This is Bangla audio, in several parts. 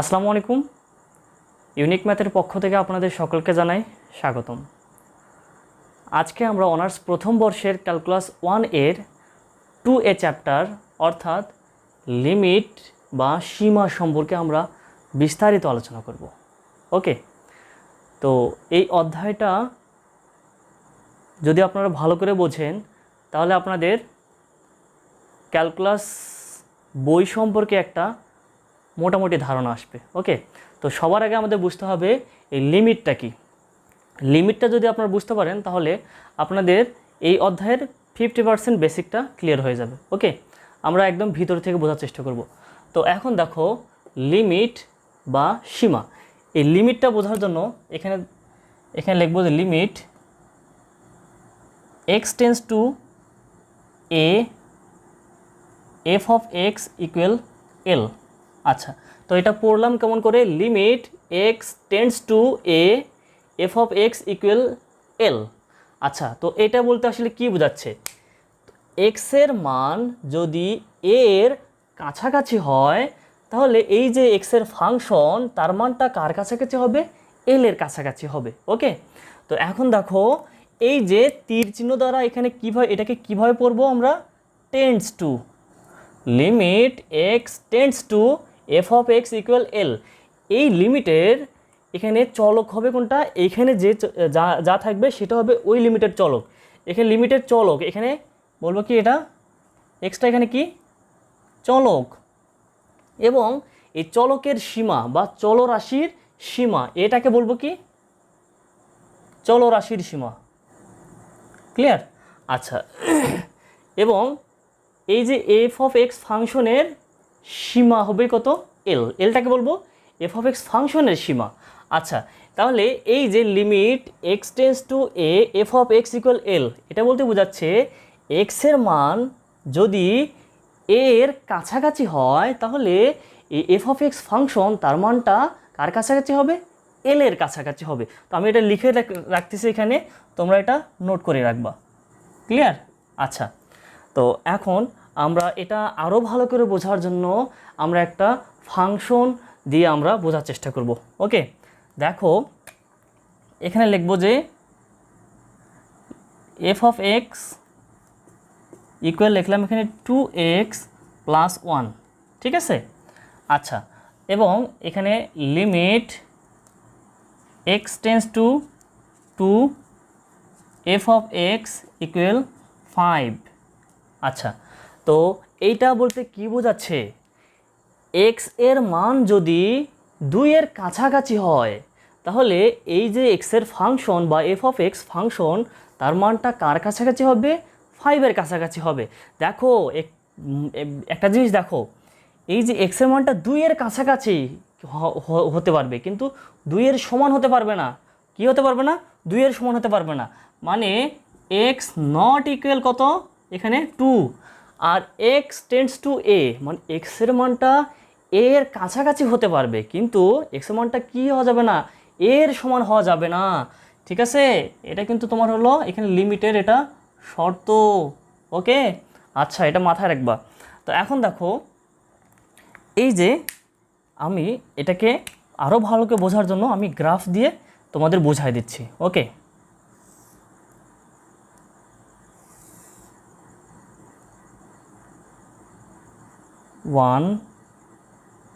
আসসালামু আলাইকুম। ইউনিক ম্যাথের পক্ষ থেকে আপনাদের সকলকে জানাই স্বাগতম। আজকে আমরা অনার্স প্রথম বর্ষের ক্যালকুলাস ওয়ানের টু এ চ্যাপ্টার অর্থাৎ লিমিট বা সীমা সম্পর্কে আমরা বিস্তারিত আলোচনা করব। ওকে? তো এই অধ্যায়টা যদি আপনারা ভালো করে বোঝেন, তাহলে আপনাদের ক্যালকুলাস বই সম্পর্কে একটা মোটামুটি ধারণা আসবে ওকে তো সবার আগে আমাদের বুঝতে হবে এই লিমিটটা কি। লিমিটটা যদি আপনারা বুঝতে পারেন, তাহলে আপনাদের এই অধ্যায়ের ফিফটি পার্সেন্ট বেসিকটা ক্লিয়ার হয়ে যাবে ওকে আমরা একদম ভিতর থেকে বোঝার চেষ্টা করব। তো এখন দেখো লিমিট বা সীমা। এই লিমিটটা বোঝার জন্য এখানে এখানে লিখব যে limit X tends to A F of X equal L আচ্ছা তো এটা পড়লাম কেমন করে? Limit X tends to A F of X equal L আচ্ছা তো এটা বলতে আসলে কি বোঝাচ্ছে? এক্সের মান যদি এর কাছাকাছি হয়, তাহলে এই যে এক্সের ফাংশন তার মানটা কার কাছাকাছি হবে? এল এর কাছাকাছি হবে ওকে তো এখন দেখো, এই যে তীর চিহ্ন দ্বারা এখানে কীভাবে, এটাকে কীভাবে পড়ব আমরা? Tends to limit X tends to F of X equal L এই লিমিটের এখানে চলক হবে কোনটা? এখানে যে যা যা থাকবে সেটা হবে ওই লিমিটের চলক। এখানে লিমিটের চলক, এখানে বলব কি এটা? এক্সটা এখানে কি? চলক। এবং এই চলকের সীমা বা চলরাশির সীমা, এটাকে বলব কি? চলরাশির সীমা। ক্লিয়ার আচ্ছা। এবং এই যে এফ অফ এক্স ফাংশনের সীমা হবে কত? এল এলটাকে বলব? এফ অফ এক্স ফাংশনের সীমা। আচ্ছা তাহলে এই যে limit X tends to A F of X equal L এটা বলতে বোঝাচ্ছে এক্সের মান যদি এর কাছাকাছি হয়, তাহলে এফ অফ এক্স ফাংশন তার মানটা কার কাছাকাছি হবে? এল এর কাছাকাছি হবে। তো আমি এটা লিখে রাখ- রাখতেছি এখানে, তোমরা এটা নোট করে রাখবা। ক্লিয়ার আচ্ছা তো এখন আমরা এটা আরও ভালো করে বোঝার জন্য আমরা একটা ফাংশন দিয়ে আমরা বোঝার চেষ্টা করব। ওকে? দেখো, এখানে লিখব যে এফ অফ এক্স ইকুয়াল লিখলাম এখানে টু এক্স প্লাস ওয়ান ঠিক আছে? আচ্ছা এবং এখানে limit X tends to two F of X equal five আচ্ছা তো এইটা বলতে কি বোঝাচ্ছে? এক্সের মান যদি দুইয়ের কাছাকাছি হয়, তাহলে এই যে এক্সের ফাংশন বা এফ অফ এক্স ফাংশন তার মানটা কার কাছাকাছি হবে? ফাইভের কাছাকাছি হবে। দেখো একটা জিনিস দেখো, এই যে এক্সের মানটা দুইয়ের কাছাকাছি হতে পারবে, কিন্তু দুইয়ের সমান হতে পারবে না। কি হতে পারবে না? দুইয়ের সমান হতে পারবে না। মানে এক্স নট ইকুয়াল কত? এখানে টু আর এক্স টেন্স টু এ মানে এক্সের মানটা এর কাছাকাছি হতে পারবে, কিন্তু এক্সের মানটা কি হওয়া যাবে না? এর সমান হওয়া যাবে না। ঠিক আছে? এটা কিন্তু তোমার হলো এখানে লিমিটের এটা শর্ত। ওকে? আচ্ছা এটা মাথায় রাখবা। তো এখন দেখো, এই যে আমি এটাকে আরও ভালোকে বোঝার জন্য আমি গ্রাফ দিয়ে তোমাদের বোঝাই দিচ্ছি। Okay? One,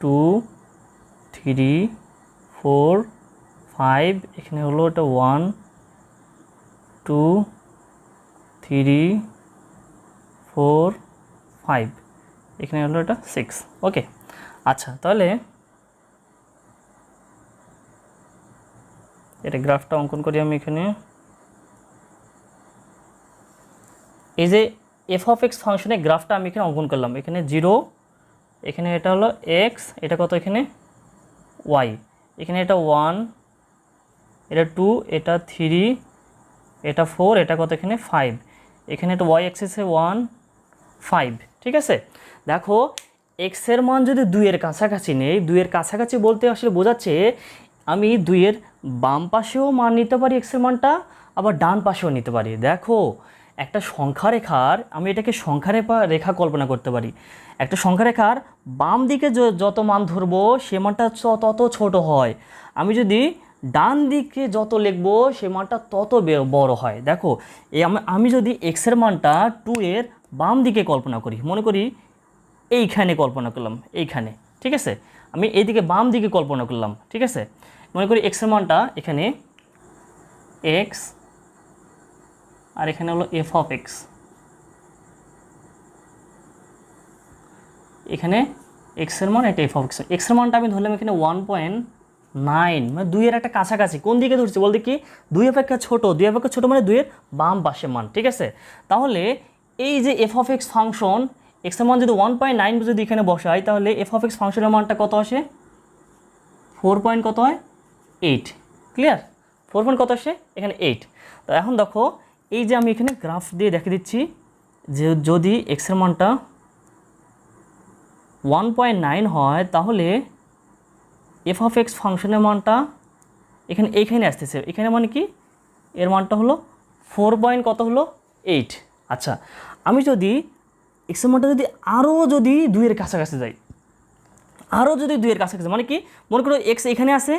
two, three, four, five, এখানে হলো এটা one, two, three, four, five, এখানে হলো এটা সিক্স, ওকে আচ্ছা তাহলে এটা গ্রাফটা অঙ্কন করি আমি এখানে। এই যে এফ অফ এক্স ফাংশনের গ্রাফটা আমি এখানে অঙ্কন করলাম, এখানে জিরো এখানে এটা হলো এক্স এটা কত এখানে? ওয়াই এখানে এটা ওয়ান এটা টু এটা থ্রি এটা ফোর এটা কত এখানে? ফাইভ এখানে এটা ওয়াই অ্যাক্সিসে ওয়ান ফাইভ ঠিক আছে? দেখো এক্সের মান যদি দুইয়ের কাছাকাছি নেই দুইয়ের কাছাকাছি বলতে আসলে বোঝাচ্ছে আমি দুইয়ের বাম পাশেও মান নিতে পারি এক্সের মানটা, আবার ডান পাশেও নিতে পারি। দেখো, একটা সংখ্যা রেখার আমি এটাকে সংখ্যা রেখা কল্পনা করতে পারি। একটা সংখ্যা রেখার বাম দিকে যত মান ধরবো, সে মানটা তত ছোট হয়। আমি যদি ডান দিকে যত লিখব, সে মানটা তত বড় হয়। দেখো এই আমি- আমি যদি এক্সের মানটা টু এর বাম দিকে কল্পনা করি, মনে করি এইখানে কল্পনা করলাম, এইখানে, ঠিক আছে? আমি এইদিকে বাম দিকে কল্পনা করলাম, ঠিক আছে? মনে করি এক্সের মানটা এখানে এক্স আর এখানে হলো এফ অফ এক্স এখানে এক্সের মান, এটা এফ অফ এক্স এক্সের মানটা আমি ধরলাম এখানে ওয়ান পয়েন্ট নাইন মানে দুইয়ের একটা কাছাকাছি। কোন দিকে ধরছি বলতে কি? দুই অপেক্ষা ছোট, দুই অপেক্ষা ছোট মানে দুইয়ের বাম পাশে মান, ঠিক আছে? তাহলে এই যে এফ অফ এক্স ফাংশন এক্সের মান যদি ওয়ান পয়েন্ট নাইন যদি এখানে বসাই, তাহলে এফ অফ এক্স ফাংশনের মানটা কত আসে? ফোর পয়েন্ট কত হয়? এইট ক্লিয়ার ফোর পয়েন্ট কত আসে? এখানে এইট তো এখন দেখো, এই যে আমি এখানে গ্রাফ দিয়ে দেখে দিচ্ছি, যে যদি এক্সের মানটা ওয়ান পয়েন্ট নাইন হয়, তাহলে এফ অফ এক্স ফাংশনের মানটা এখানে, এইখানে আসতেছে। এখানে মানে কি? এর মানটা হলো ফোর পয়েন্ট কত হলো? এইট আচ্ছা আমি যদি এক্সের মানটা যদি আরও যদি দুইয়ের কাছাকাছি যাই আরও যদি দুইয়ের কাছাকাছি মানে কি? মনে করো এক্স এখানে আছে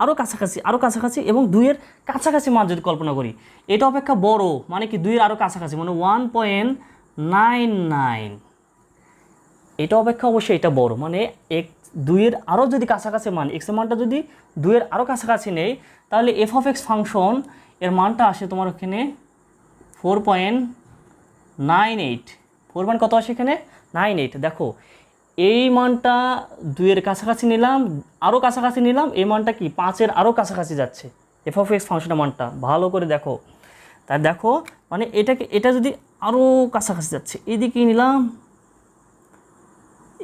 আরও কাছাকাছি আরও কাছাকাছি এবং দুইয়ের কাছাকাছি মান যদি কল্পনা করি, এটা অপেক্ষা বড় মানে কি দুইয়ের আরও কাছাকাছি মানে ওয়ান পয়েন্ট নাইন নাইন এটা অপেক্ষা অবশ্যই এটা বড়। মানে এক দুইয়ের আরও যদি কাছাকাছি মান এক্সের মানটা যদি দুইয়ের আরও কাছাকাছি নেই, তাহলে এফ অফ এক্স ফাংশন এর মানটা আসে তোমার ওখানে four point nine eight four point কত আসে এখানে? নাইন এইট দেখো, এই মানটা দুইয়ের কাছাকাছি নিলাম, আরও কাছাকাছি নিলাম, এই মানটা কি? পাঁচের আরও কাছাকাছি যাচ্ছে। এফ অফ এক্স ফাংশনের মানটা, ভালো করে দেখো। তা দেখো মানে এটাকে, এটা যদি আরও কাছাকাছি যাচ্ছে এইদিকে নিলাম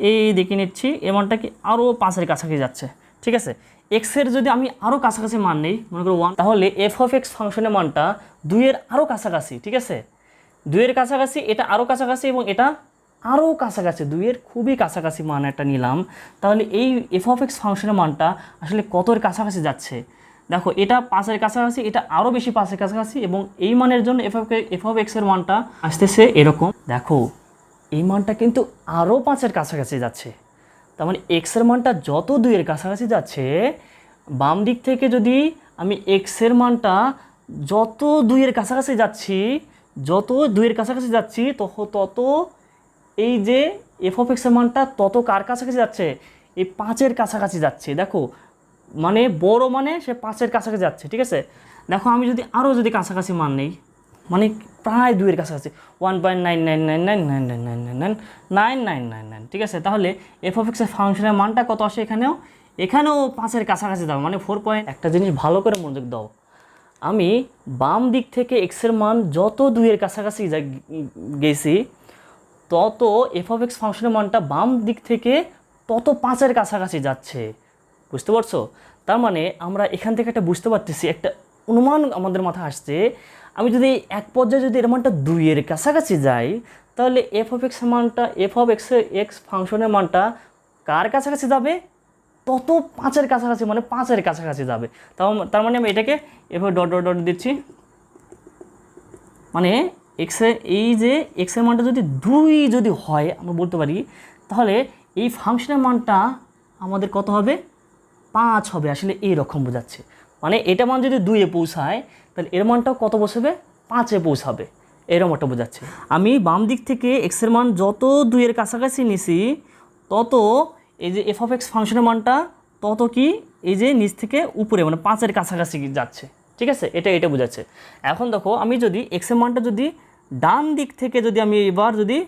এই দেখে নিচ্ছি এই মানটা কি আরও পাঁচের কাছাকাছি যাচ্ছে। ঠিক আছে? এক্সের যদি আমি আরও কাছাকাছি মান নেই, মনে করো ওয়ান তাহলে এফ অফ এক্স ফাংশনের মানটা দুইয়ের আরও কাছাকাছি, ঠিক আছে? দুইয়ের কাছাকাছি, এটা আরও কাছাকাছি এবং এটা আরও কাছাকাছি, দুইয়ের খুবই কাছাকাছি মান একটা নিলাম। তাহলে এই এফ অফ এক্স ফাংশনের মানটা আসলে কতর কাছাকাছি যাচ্ছে? দেখো, এটা পাঁচের কাছাকাছি, এটা আরও বেশি পাঁচের কাছাকাছি এবং এই মানের জন্য এফ এফ অফ এক্সের মানটা আসতেছে এরকম। দেখো এই মানটা কিন্তু আরও পাঁচের কাছাকাছি যাচ্ছে। তার মানে এক্সের মানটা যত দুইয়ের কাছাকাছি যাচ্ছে, বাম দিক থেকে যদি আমি এক্সের মানটা যত দুইয়ের কাছাকাছি যাচ্ছি, যত দুইয়ের কাছাকাছি যাচ্ছি তত তত এই যে এফ অফ এক্সের মানটা তত কার কাছাকাছি যাচ্ছে? এই পাঁচের কাছাকাছি যাচ্ছে। দেখো মানে বড় মানে সে পাঁচের কাছাকাছি যাচ্ছে, ঠিক আছে? দেখো, আমি যদি আরও যদি কাছাকাছি মান নেই মানে প্রায় দুইয়ের কাছাকাছি one point nine nine nine nine nine nine nine nine nine nine nine nine nine ঠিক আছে তাহলে এফ অফ এক্সের ফাংশনের মানটা কত আসে এখানেও এখানেও পাঁচের কাছাকাছি দাও মানে ফোর পয়েন্ট একটা জিনিস ভালো করে মনোযোগ দাও আমি বাম দিক থেকে এক্সের মান যত দুইয়ের কাছাকাছি গেছি তত এফ অফ এক্স ফাংশনের মানটা বাম দিক থেকে তত পাঁচের কাছাকাছি যাচ্ছে বুঝতে পারছ তার মানে আমরা এখান থেকে একটা বুঝতে পারতেছি একটা অনুমান আমাদের মাথায় আসছে আমি যদি এক পর্যায়ে যদি এর মানটা দুইয়ের কাছাকাছি যাই, তাহলে এফ অফ এক্স মানটা এফ অফ এক্স এক্স ফাংশনের মানটা কার কাছাকাছি যাবে? তত পাঁচের কাছাকাছি মানে পাঁচের কাছাকাছি যাবে। তার মানে আমি এটাকে এভাবে ডট ডট ডট দিচ্ছি। মানে এক্সে এই যে এক্সের মানটা যদি দুই যদি হয়, আমরা বলতে পারি, তাহলে এই ফাংশনের মানটা আমাদের কত হবে? পাঁচ হবে। আসলে এই রকম বোঝাচ্ছে। মানে এটা মান যদি দুইয়ে পৌঁছায়, তাহলে এর মানটাও কত বসবে? পাঁচে পৌঁছাবে। এরকম একটা বোঝাচ্ছে। আমি বাম দিক থেকে এক্সের মান যত দুইয়ের কাছাকাছি নিছি, তত এই যে এফ অফ এক্স ফাংশনের মানটা তত কি এই যে নিচ থেকে উপরে মানে পাঁচের কাছাকাছি যাচ্ছে। ঠিক আছে? এটা এটা বোঝাচ্ছে। এখন দেখো, আমি যদি এক্সের মানটা যদি ডান দিক থেকে যদি আমি এবার যদি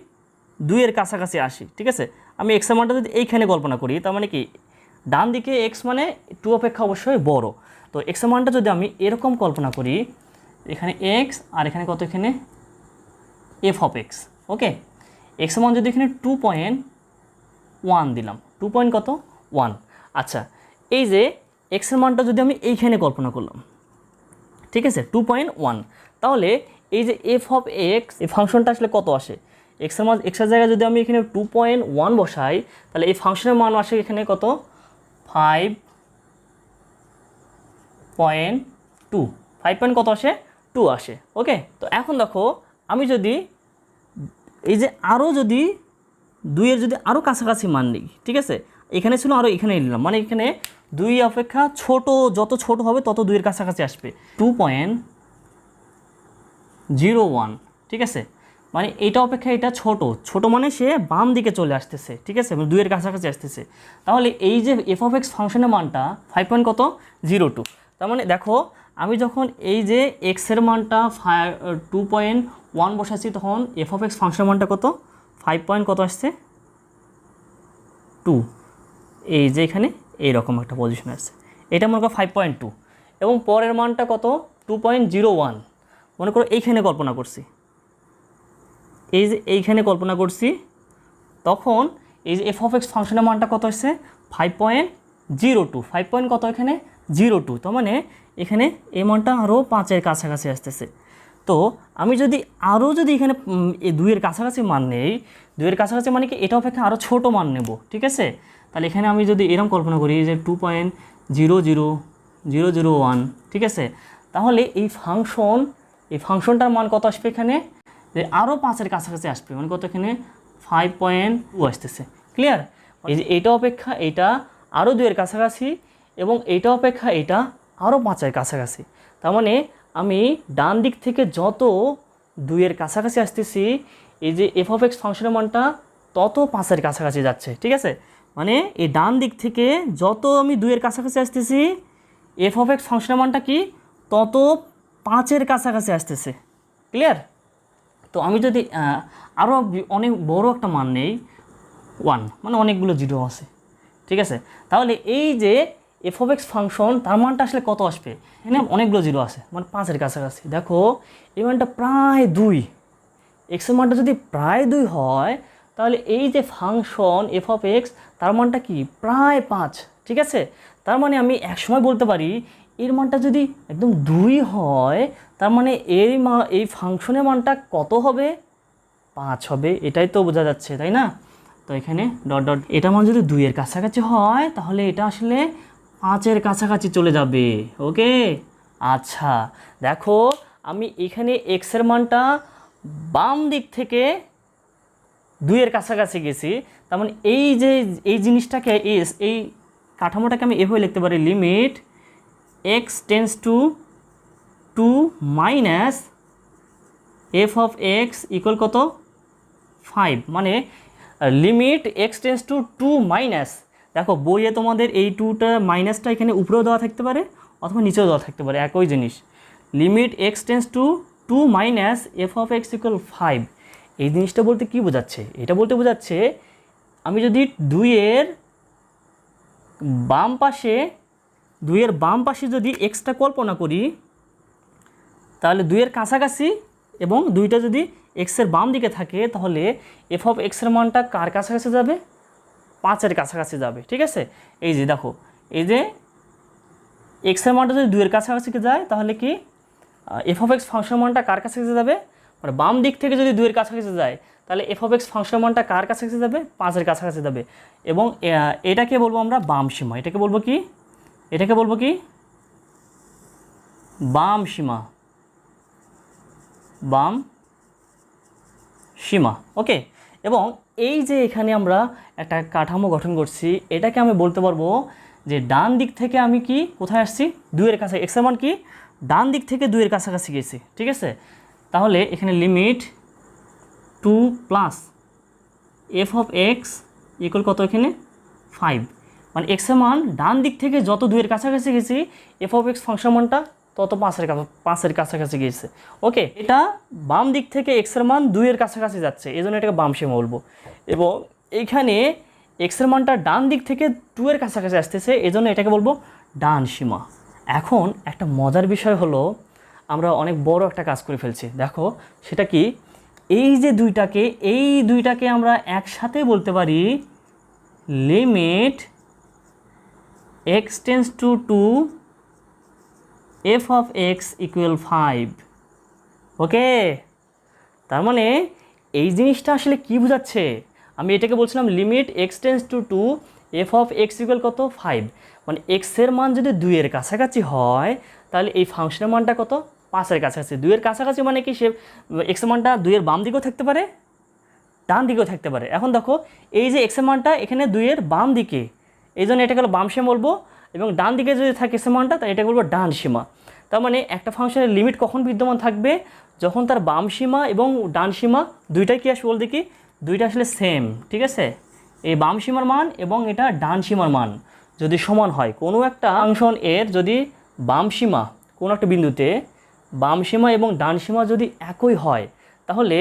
দুইয়ের কাছাকাছি আসি, ঠিক আছে? আমি এক্সের মানটা যদি এইখানে কল্পনা করি, তার মানে কি? ডান দিকে এক্স মানে টু অপেক্ষা অবশ্যই বড়। তো এক্সের মানটা যদি আমি এরকম কল্পনা করি, এখানে এক্স আর এখানে কত এখানে? এফ অফ এক্স ওকে এক্সের মান যদি এখানে টু পয়েন্ট ওয়ান দিলাম টু পয়েন্ট কত? ওয়ান আচ্ছা এই যে এক্সের মানটা যদি আমি এইখানে কল্পনা করলাম, ঠিক আছে? টু পয়েন্ট ওয়ান তাহলে এই যে এফ অফ এক্স এই ফাংশনটা আসলে কত আসে? এক্সের মান এক্সের জায়গায় যদি আমি এখানে টু পয়েন্ট ওয়ান বসাই, তাহলে এই ফাংশনের মান আসে এখানে কত? Five point two. Five point কত আসে? টু আসে। ওকে তো এখন দেখো, আমি যদি এই যে আরও যদি দুইয়ের যদি আরও কাছাকাছি মান নিই, ঠিক আছে? এখানে ছিল আরও এখানে নিলাম। মানে এখানে দুই অপেক্ষা ছোট, যত ছোট হবে তত দুইয়ের কাছাকাছি আসবে। টু পয়েন্ট জিরো ওয়ান ঠিক আছে? মানে এটা অপেক্ষা এটা ছোট। ছোট মানে সে বাম দিকে চলে আসতেছে, ঠিক আছে? মানে দুইয়ের কাছাকাছি আসতেছে। তাহলে এই যে এফ অফ এক্স ফাংশনের মানটা ফাইভ পয়েন্ট কত? জিরো টু তার মানে দেখো, আমি যখন এই যে এক্সের মানটা ফাইভ টু পয়েন্ট ওয়ান বসাচ্ছি, তখন এফ অফ এক্স ফাংশনের মানটা কত? ফাইভ পয়েন্ট কত আসছে? টু এই যে এখানে এইরকম একটা পজিশন আসছে। এটা মনে করো ফাইভ পয়েন্ট টু এবং পরের মানটা কত? টু পয়েন্ট জিরো ওয়ান মনে করো এইখানে কল্পনা করছি। এই যে এইখানে কল্পনা করছি, তখন এই যে এফ অফ এক্স ফাংশনের মানটা কত আসছে? Five point zero two five point কত এখানে? জিরো টু, তার মানে এখানে এই মানটা আরও পাঁচের কাছাকাছি আসতেছে। তো আমি যদি আরও যদি এখানে দুইয়ের কাছাকাছি মান নেই, দুইয়ের কাছাকাছি মানে কি এটা অপেক্ষা আরও ছোটো মান নেব, ঠিক আছে? তাহলে এখানে আমি যদি এরকম কল্পনা করি যে two point zero zero zero zero one ঠিক আছে? তাহলে এই ফাংশন এই ফাংশনটার মান কত আসবে এখানে? যে আরও পাঁচের কাছাকাছি আসবে মানে কত এখানে? ফাইভ পয়েন্ট টু আসতেছে ক্লিয়ার এই যে এটা অপেক্ষা, এটা আরও দুইয়ের কাছাকাছি এবং এটা অপেক্ষা এটা আরও পাঁচের কাছাকাছি। তার মানে আমি ডান দিক থেকে যত দুইয়ের কাছাকাছি আসতেছি, এই যে এফ অফ এক্স ফাংশনের মানটা তত পাঁচের কাছাকাছি যাচ্ছে, ঠিক আছে? মানে এই ডান দিক থেকে যত আমি দুইয়ের কাছাকাছি আসতেছি এফ অফ এক্স ফাংশনের মানটা কি? তত পাঁচের কাছাকাছি আসতেছে। ক্লিয়ার তো আমি যদি আরও অনেক বড় একটা মান নেই ওয়ান মানে অনেকগুলো জিরো আছে, ঠিক আছে? তাহলে এই যে এফ অফ এক্স ফাংশন তার মানটা আসলে কত আসবে? এখানে অনেকগুলো জিরো আছে মানে পাঁচের কাছাকাছি। দেখো, এই মানটা প্রায় দুই। এক্সের মানটা যদি প্রায় দুই হয়, তাহলে এই যে ফাংশন এফ অফ এক্স তার মানটা কি? প্রায় পাঁচ, ঠিক আছে? তার মানে আমি একসময় বলতে পারি, এর মানটা যদি একদম দুই হয়, তার মানে এই মা, এই ফাংশনের মানটা কত হবে? পাঁচ হবে, এটাই তো বোঝা যাচ্ছে, তাই না? তো এখানে ডট ডট এটা মান যদি দুইয়ের কাছাকাছি হয়, তাহলে এটা আসলে পাঁচের কাছাকাছি চলে যাবে ওকে আচ্ছা দেখো, আমি এখানে এক্সের মানটা বাম দিক থেকে দুইয়ের কাছাকাছি গেছি, তার মানে এই যে, এই জিনিসটাকে, এই এই কাঠামোটাকে আমি এভাবে লিখতে পারি limit X tends to two minus F of X equal কত? ফাইভ মানে limit X tends to two minus দেখো, বইয়ে তোমাদের এই টুটা মাইনাসটা এখানে উপরেও দেওয়া থাকতে পারে অথবা নিচেও দেওয়া থাকতে পারে, একই জিনিস। Limit X tends to two minus F of X equal five এই জিনিসটা বলতে কি বোঝাচ্ছে? এটা বলতে বোঝাচ্ছে, আমি যদি দুইয়ের বাম পাশে, দুইয়ের বাম পাশে যদি এক্সটা কল্পনা করি, তাহলে দুইয়ের কাছাকাছি এবং দুইটা যদি এক্সের বাম দিকে থাকে, তাহলে এফ অফ এক্সের মানটা কার কাছাকাছি যাবে? পাঁচের কাছাকাছি যাবে, ঠিক আছে? এই যে দেখো, এই যে এক্সের মানটা যদি দুইয়ের কাছাকাছি যায়, তাহলে কি এফ অফ এক্স ফাংশন মানটা কার কাছাকাছি যাবে? মানে বাম দিক থেকে যদি দুইয়ের কাছাকাছি যায়, তাহলে এফ অফ এক্স ফাংশন মানটা কার কাছাকাছি যাবে? পাঁচের কাছাকাছি যাবে। এবং এটাকে বলব আমরা বাম সীমা। এটাকে বলব কি? এটাকে বলব কি? বাম সীমা। বাম সীমা। ওকে? এবং এই যে এখানে আমরা একটা কাঠামো গঠন করছি, এটাকে আমি বলতে পারব যে ডান দিক থেকে আমি কি কোথায় আসছি? দুইয়ের কাছে, এক্স মান কি? ডান দিক থেকে দুইয়ের কাছাকাছি গেছি, ঠিক আছে? তাহলে এখানে limit two plus F of X equal কত এখানে? ফাইভ মানে এক্সের মান ডান দিক থেকে যত দুইয়ের কাছাকাছি গেছি এফ অফ এক্স ফাংশন মানটা তত পাঁচের কাছা পাঁচের কাছাকাছি গিয়েছে। ওকে, এটা বাম দিক থেকে এক্সের মান দুইয়ের কাছাকাছি যাচ্ছে এই জন্য এটাকে বাম সীমা বলব। এবং এইখানে এক্সের মানটা ডান দিক থেকে টু এর কাছাকাছি আসতেছে এই জন্য এটাকে বলব ডান সীমা। এখন একটা মজার বিষয় হলো, আমরা অনেক বড় একটা কাজ করে ফেলছি। দেখো, সেটা কি? এই যে দুইটাকে, এই দুইটাকে আমরা একসাথে বলতে পারি limit X tends to two F of X equal five okay তার মানে এই জিনিসটা আসলে কি বোঝাচ্ছে? আমি এটাকে বলছিলাম limit X to two F of X equal কত? ফাইভ মানে এক্সের মান যদি দুইয়ের কাছাকাছি হয়, তাহলে এই ফাংশনের মানটা কত? পাঁচের কাছাকাছি। দুইয়ের কাছাকাছি মানে কি সে এক্স মানটা দুইয়ের বাম দিকেও থাকতে পারে, ডান দিকেও থাকতে পারে। এখন দেখো, এই যে এক্স মানটা এখানে দুইয়ের বাম দিকে, এই জন্য এটাকে বাম সীমা বলব এবং ডান দিকে যদি থাকে এক্স মানটা তাহলে এটাকে বলব ডান সীমা। তার মানে একটা ফাংশনের লিমিট কখন বিদ্যমান থাকবে? যখন তার বাম সীমা এবং ডান সীমা দুইটাই কি আসবে বলতে কি দুইটা আসলে সেম ঠিক আছে? এই বাম সীমার মান এবং এটা ডান সীমার মান যদি সমান হয়। কোনো একটা ফাংশন এর যদি বাম সীমা, কোনো একটা বিন্দুতে বাম সীমা এবং ডান সীমা যদি একই হয়, তাহলে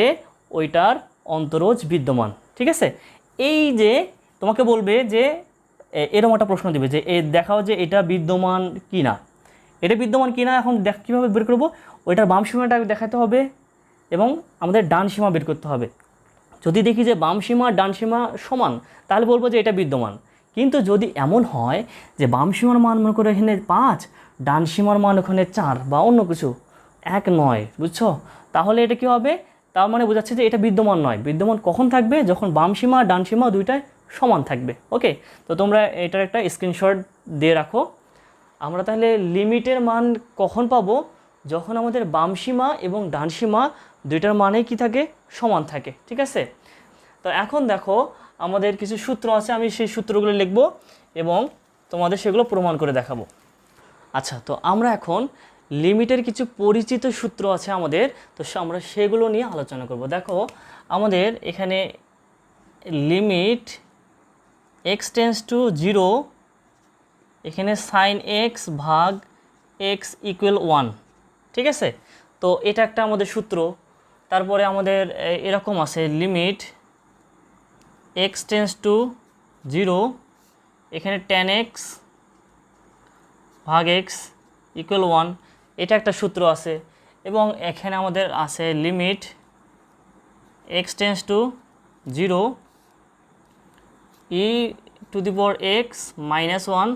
ওইটার অন্তরজ বিদ্যমান, ঠিক আছে? এই যে তোমাকে বলবে যে এরকম একটা প্রশ্ন দিবে যে, এ, দেখাও যে এটা বিদ্যমান কি না এটা বিদ্যমান কি না এখন দেখ, কীভাবে বের করব? ওইটার বাম সীমাটা দেখাতে হবে এবং আমাদের ডান সীমা বের করতে হবে। যদি দেখি যে বাম সীমা, ডান সীমা সমান, তাহলে বলব যে এটা বিদ্যমান। কিন্তু যদি এমন হয় যে বাম সীমার মান মনে করো এখানে পাঁচ, ডান সীমার মান ওখানে চার বা অন্য কিছু, এক নয়, বুঝছ? তাহলে এটা কি হবে? তার মানে বোঝাচ্ছে যে এটা বিদ্যমান নয়। বিদ্যমান কখন থাকবে? যখন বাম সীমা, ডান সীমা দুইটাই সমান থাকবে ওকে তো তোমরা এটার একটা স্ক্রিনশট দিয়ে রাখো। আমরা তাহলে লিমিটের মান কখন পাবো? যখন আমাদের বাম সীমা এবং ডান সীমা দুইটার মানে কি থাকে? সমান থাকে, ঠিক আছে? তো এখন দেখো, আমাদের কিছু সূত্র আছে, আমি সেই সূত্রগুলো লিখব এবং তোমাদের সেগুলো প্রমাণ করে দেখাবো। আচ্ছা তো আমরা এখন লিমিটের কিছু পরিচিত সূত্র আছে আমাদের, তো আমরা সেগুলো নিয়ে আলোচনা করব। দেখো, আমাদের এখানে limit X tends to zero এখানে সাইন এক্স ভাগ এক্স ইকুয়াল ওয়ান ঠিক আছে? তো এটা একটা আমাদের সূত্র, তারপরে আমাদের এরকম আছে limit X tends to zero এখানে টেন এক্স ভাগ এক্স ইকুয়াল ওয়ান এটা একটা সূত্র আছে, এবং এখানে আমাদের আছে limit X tends to zero E to the power X minus one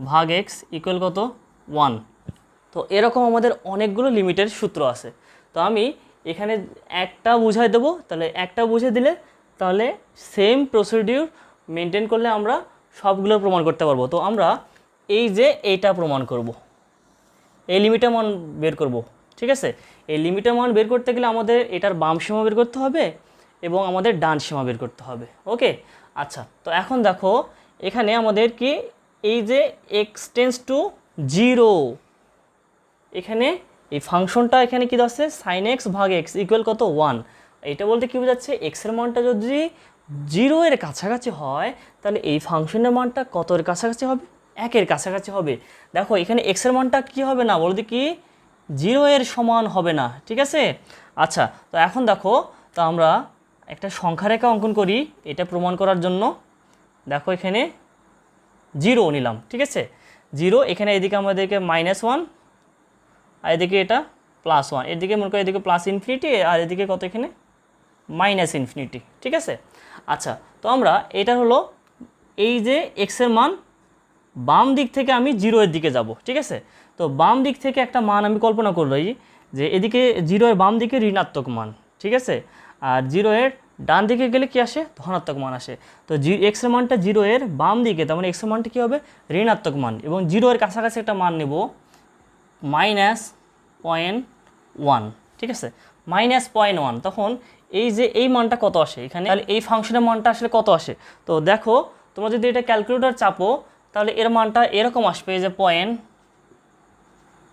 ভাগ এক্স ইকুয়াল কত? ওয়ান তো এরকম আমাদের অনেকগুলো লিমিটের সূত্র আছে। তো আমি এখানে একটা বুঝাই দেবো, তাহলে একটা বুঝে দিলে তাহলে সেম প্রসিডিউর মেনটেন করলে আমরা সবগুলো প্রমাণ করতে পারব। তো আমরা এই যে এইটা প্রমাণ করব। এই লিমিটের মান বের করব, ঠিক আছে? এই লিমিটের মান বের করতে গেলে আমাদের এটার বাম সীমা বের করতে হবে এবং আমাদের ডান সীমা বের করতে হবে, ওকে? আচ্ছা তো এখন দেখো, এখানে আমাদের কি, এই যে এক্স টেন্স টু জিরো এখানে এই ফাংশনটা এখানে কী আছে? সাইন এক্স ভাগ এক্স ইকুয়াল কত? ওয়ান এটা বলতে কী বোঝাচ্ছে? এক্সের মানটা যদি জিরো এর কাছাকাছি হয়, তাহলে এই ফাংশনের মানটা কত এর কাছাকাছি হবে? একের কাছাকাছি হবে। দেখো, এখানে এক্সের মানটা কি হবে না? বলতে কি জিরো এর সমান হবে না। ঠিক আছে? আচ্ছা তো এখন দেখো, তো আমরা একটা সংখ্যা রেখা অঙ্কন করি, এটা প্রমাণ করার জন্য। দেখো এখানে জিরো নিলাম, ঠিক আছে? জিরো, এখানে এদিকে আমাদেরকে মাইনাস ওয়ান আর এদিকে এটা প্লাস ওয়ান এদিকে মনে করি এদিকে প্লাস ইনফিনিটি আর এদিকে কত এখানে? মাইনাস ইনফিনিটি ঠিক আছে? আচ্ছা তো আমরা এটা হলো এই যে এক্সের মান, বাম দিক থেকে আমি জিরো এর দিকে যাব, ঠিক আছে? তো বাম দিক থেকে একটা মান আমি কল্পনা করলাই যে এদিকে জিরো এর বাম দিকে ঋণাত্মক মান। ঠিক আছে? আর জিরো এর ডান দিকে গেলে কি আসে? ধনাত্মক মান আসে। তো জি এক্সের মানটা জিরো এর বাম দিকে, তার মানে এক্সের মানটা কী হবে? ঋণাত্মক মান। এবং জিরো এর কাছাকাছি একটা মান নেব মাইনাস পয়েন্ট ওয়ান ঠিক আছে? মাইনাস পয়েন্ট ওয়ান তখন এই যে এই মানটা কত আসে? এখানে তাহলে এই ফাংশনের মানটা আসলে কত আসে? তো দেখো, তোমরা যদি এটা ক্যালকুলেটর চাপো, তাহলে এর মানটা এরকম আসবে, এই যে point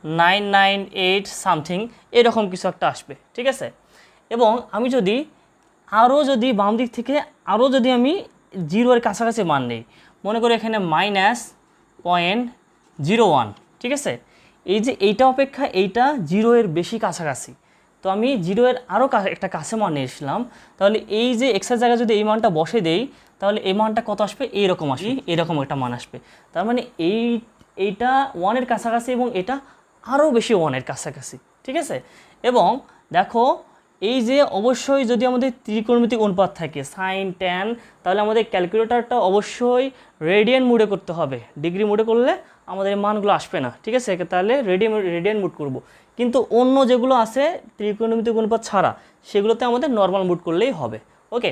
nine nine eight something এরকম কিছু একটা আসবে, ঠিক আছে? এবং আমি যদি আরও যদি বাম দিক থেকে আরও যদি আমি জিরোর কাছাকাছি মান নেই মনে করি এখানে মাইনাস পয়েন্ট জিরো ওয়ান ঠিক আছে? এই যে এইটা অপেক্ষা এইটা জিরো এর বেশি কাছাকাছি। তো আমি জিরো এর আরও একটা কাছে মান নিয়ে এসলাম তাহলে এই যে এক্সের জায়গায় যদি এই মানটা বসে দেই তাহলে এই মানটা কত আসবে? এইরকম আসবে এরকম একটা মান আসবে। তার মানে এই এইটা ওয়ানের কাছাকাছি এবং এটা আরও বেশি ওয়ানের কাছাকাছি ঠিক আছে? এবং দেখো এই যে অবশ্যই যদি আমাদের ত্রিকোণমিতিক অনুপাত থাকে সাইন ট্যান তাহলে আমাদের ক্যালকুলেটরটা অবশ্যই রেডিয়ান মুডে করতে হবে। ডিগ্রি মুডে করলে আমাদের মানগুলো আসবে না, ঠিক আছে? তাহলে রেডিয়ান রেডিয়ান মুড করব। কিন্তু অন্য যেগুলো আছে ত্রিকোণমিতিক অনুপাত ছাড়া, সেগুলোতে আমাদের নর্মাল মুড করলেই হবে। ওকে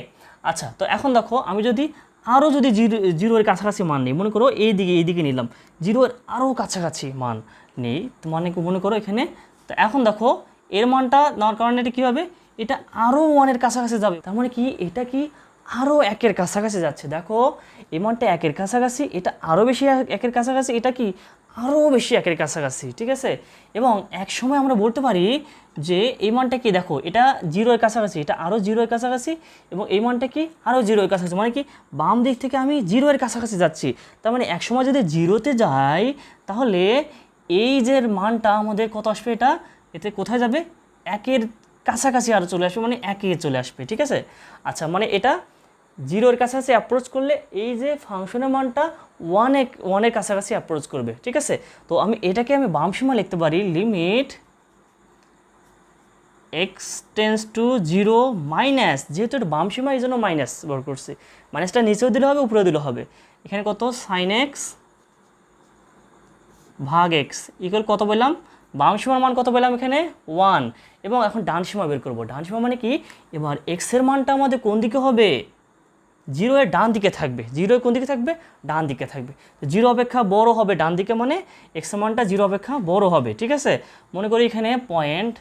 আচ্ছা তো এখন দেখো, আমি যদি আরও যদি জিরো জিরোর কাছাকাছি মান নিই, মনে করো এই দিকে এই দিকে নিলাম জিরোর আরও কাছাকাছি মান নেই মানে মনে করো এখানে? তো এখন দেখো এর মানটা নেওয়ার কারণে এটা কী হবে এটা আরও ওয়ানের কাছাকাছি যাবে। তার মানে কি? এটা কি আরও একের কাছাকাছি যাচ্ছে। দেখো, এই মানটা একের কাছাকাছি, এটা আরও বেশি এক- একের কাছাকাছি, এটা কি আরও বেশি একের কাছাকাছি, ঠিক আছে? এবং এক সময় আমরা বলতে পারি যে এই মানটা কি, দেখো, এটা জিরোর কাছাকাছি, এটা আরও জিরোর কাছাকাছি, এবং এই মানটা কি আরও জিরোর কাছাকাছি মানে কি বাম দিক থেকে আমি জিরোয়ের কাছাকাছি যাচ্ছি। তার মানে এক সময় যদি জিরোতে যাই, তাহলে এই যে মানটা আমাদের কত আসবে? এটা এতে কোথায় যাবে? একের কাছাকাছি আরও চলে আসবে মানে একে চলে আসবে, ঠিক আছে? আচ্ছা মানে এটা জিরোর কাছাকাছি অ্যাপ্রোচ করলে এই যে ফাংশনের মানটা ওয়ান ওয়ানের কাছাকাছি অ্যাপ্রোচ করবে, ঠিক আছে? তো আমি এটাকে আমি বাম সীমা লিখতে পারি limit X tends to zero minus যেহেতু এটা বাম সীমা এই জন্য মাইনাস বার করছি। মাইনাসটা নিচেও দিলে হবে, উপরেও দিলে হবে। এখানে কত? সাইন এক্স ভাগ এক্স ইকুয়াল কত বললাম? বাম সীমার মান কত পেলাম এখানে? ওয়ান এবং এখন ডান সীমা বের করব। ডান সীমা মানে কি? এবার এক্সের মানটা আমাদের কোন দিকে হবে? জিরো এর ডান দিকে থাকবে। জিরো কোন দিকে থাকবে? ডান দিকে থাকবে। জিরো অপেক্ষা বড় হবে ডান দিকে মানে এক্সের মানটা জিরো অপেক্ষা বড় হবে, ঠিক আছে? মনে করি এখানে পয়েন্ট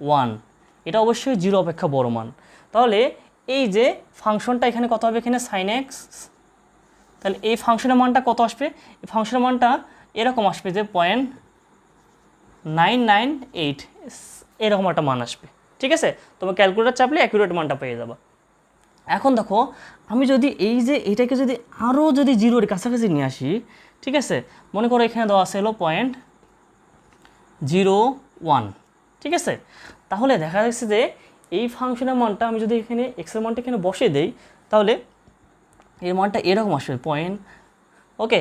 ওয়ান এটা অবশ্যই জিরো অপেক্ষা বড় মান। তাহলে এই যে ফাংশনটা এখানে কত হবে এখানে? সাইন এক্স তাহলে এই ফাংশনের মানটা কত আসবে? এই ফাংশনের মানটা এরকম আসবে যে পয়েন্ট নাইন নাইন এইট এরকম একটা মান আসবে। ঠিক আছে? তোমার ক্যালকুলেটার চাপলে অ্যাকুরেট মানটা পেয়ে যাবা। এখন দেখো, আমি যদি এই যে এটাকে যদি আরও যদি জিরোর কাছাকাছি নিয়ে আসি, ঠিক আছে? মনে করো এখানে দেওয়া আছে হলো পয়েন্ট জিরো ওয়ান ঠিক আছে? তাহলে দেখা যাচ্ছে যে এই ফাংশনের মানটা আমি যদি এখানে এক্সের মানটা এখানে বসে দেই, তাহলে এর মানটা এরকম আসবে পয়েন্ট ওকে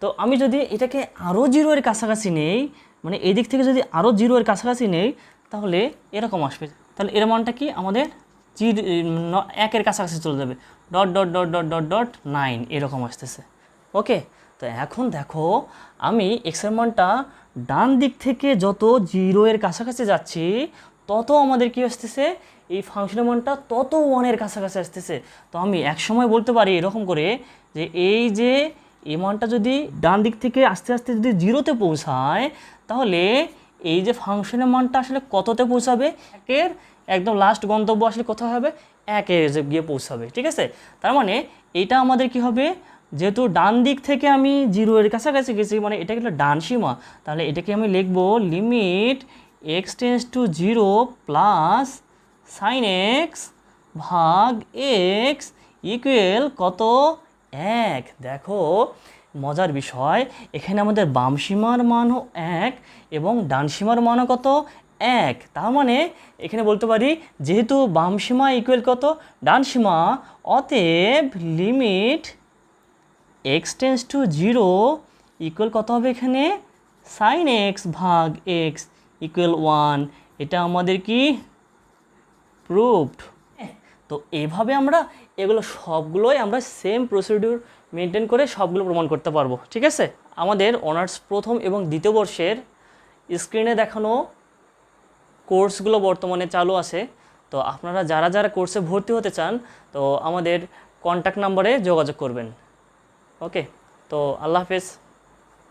তো আমি যদি এটাকে আরও জিরো এর কাছাকাছি নেই মানে এই দিক থেকে যদি আরও জিরো এর কাছাকাছি নেই, তাহলে এরকম আসবে। তাহলে এর মানটা কি? আমাদের জিরো একের কাছাকাছি চলে যাবে। Dot dot dot dot dot dot nine এরকম আসতেছে। ওকে তো এখন দেখো, আমি এক্সের মানটা ডান দিক থেকে যত জিরো এর কাছাকাছি যাচ্ছি, তত আমাদের কি আসতেছে? এই ফাংশনের মানটা তত ওয়ানের কাছাকাছি আসতেছে। তো আমি এক সময় বলতে পারি এরকম করে যে এই যে এই মানটা যদি ডান দিক থেকে আস্তে আস্তে যদি জিরোতে পৌঁছায়, তাহলে এই যে ফাংশনের মানটা আসলে কততে পৌঁছাবে? একের একদম লাস্ট গন্তব্য আসলে কোথায় হবে? একে গিয়ে পৌঁছাবে, ঠিক আছে? তার মানে এইটা আমাদের কি হবে? যেহেতু ডান দিক থেকে আমি জিরো এর কাছাকাছি গেছি মানে এটা কিন্তু ডান সীমা, তাহলে এটাকে আমি লিখব limit X tends to zero plus sine X ভাগ এক্স ইকুয়েল কত? এক। দেখো, মজার বিষয়, এখানে আমাদের বাম সীমার মানও এক এবং ডান সীমার মানও কত? এক। তার মানে এখানে বলতে পারি, যেহেতু বাম সীমা ইকুয়াল কত? ডান সীমা। অতএব limit X tends to zero equal কত হবে এখানে? সাইন এক্স ভাগ এক্স ইকুয়াল ওয়ান এটা আমাদের কি? প্রুভড তো এভাবে আমরা এগুলো সবগুলোই আমরা সেম প্রসিডিউর মেনটেন করে সবগুলো প্রমাণ করতে পারব, ঠিক আছে? আমাদের অনার্স প্রথম এবং দ্বিতীয় বর্ষের স্ক্রিনে দেখানো কোর্সগুলো বর্তমানে চালু আছে। তো আপনারা যারা যারা কোর্সে ভর্তি হতে চান, তো আমাদের কন্ট্যাক্ট নাম্বারে যোগাযোগ করবেন। ওকে তো আল্লাহ হাফেজ।